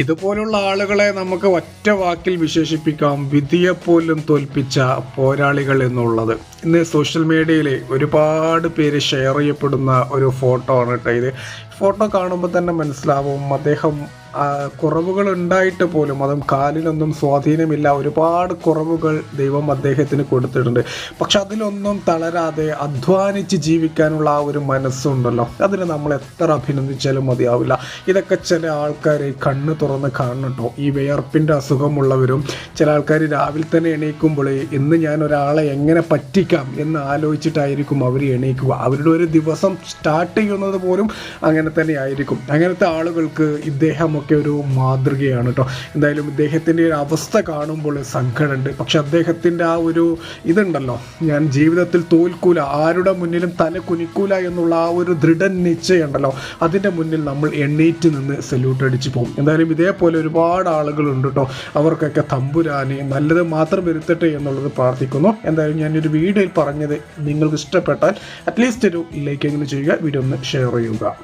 ഇതുപോലുള്ള ആളുകളെ നമുക്ക് ഒറ്റ വാക്കിൽ വിശേഷിപ്പിക്കാം. വിധിയെ പോലും തോൽപ്പിച്ച പോരാളികൾ എന്നുള്ളത്. ഇന്ന് സോഷ്യൽ മീഡിയയിൽ ഒരുപാട് പേര് ഷെയർ ചെയ്യപ്പെടുന്ന ഒരു ഫോട്ടോ ആണ് കേട്ടോ ഇത്. ഫോട്ടോ കാണുമ്പോൾ തന്നെ മനസ്സിലാവും അദ്ദേഹം കുറവുകൾ ഉണ്ടായിട്ട് പോലും അതും കാലിനൊന്നും സ്വാധീനമില്ല. ഒരുപാട് കുറവുകൾ ദൈവം അദ്ദേഹത്തിന് കൊടുത്തിട്ടുണ്ട്. പക്ഷെ അതിലൊന്നും തളരാതെ അധ്വാനിച്ച് ജീവിക്കാനുള്ള ആ ഒരു മനസ്സുണ്ടല്ലോ. അതിന് നമ്മൾ എത്ര അഭിനന്ദിച്ചാലും മതിയാവില്ല. ഇതൊക്കെ ചില ആൾക്കാർ കണ്ണ് തുറന്ന് കാണുന്നുണ്ടോ ഈ വിയർപ്പിന്റെ അസുഖമുള്ളവരും ചില ആൾക്കാർ രാവിലെ തന്നെ എണീക്കുമ്പോൾ ഇന്ന് ഞാൻ ഒരാളെ എങ്ങനെ പറ്റിക്കാം എന്ന് ആലോചിച്ചിട്ടായിരിക്കും അവർ എണീക്കുക. അവരുടെ ഒരു ദിവസം സ്റ്റാർട്ട് ചെയ്യുന്നത് പോലും അങ്ങനെ തന്നെ ആയിരിക്കും. അങ്ങനത്തെ ആളുകൾക്ക് ഇദ്ദേഹമൊക്കെ ഒരു മാതൃകയാണ് കേട്ടോ എന്തായാലും ഇദ്ദേഹത്തിന്റെ ഒരു അവസ്ഥ കാണുമ്പോൾ സങ്കടമുണ്ട്. പക്ഷെ അദ്ദേഹത്തിന്റെ ആ ഒരു ഇതുണ്ടല്ലോ ഞാൻ ജീവിതത്തിൽ തോൽക്കൂല ആരുടെ മുന്നിലും തല കുനിക്കൂല എന്നുള്ള ആ ഒരു ദൃഢനിശ്ചയം ഉണ്ടല്ലോ അതിന്റെ മുന്നിൽ നമ്മൾ എണ്ണീറ്റ് നിന്ന് സല്യൂട്ട് അടിച്ച് പോകും. എന്തായാലും ഇതേപോലെ ഒരുപാട് ആളുകളുണ്ട് കേട്ടോ അവർക്കൊക്കെ തമ്പുരാനെ നല്ലത് മാത്രം വരുത്തട്ടെ എന്നുള്ളത് പ്രാർത്ഥിക്കുന്നു. എന്തായാലും ഞാനൊരു വീഡിയോയിൽ പറഞ്ഞത് നിങ്ങൾക്ക് ഇഷ്ടപ്പെട്ടാൽ അറ്റ്ലീസ്റ്റ് ഒരു ലൈക്ക് എങ്ങനെ ചെയ്യുക വീഡിയോ ഒന്ന് ഷെയർ ചെയ്യുക.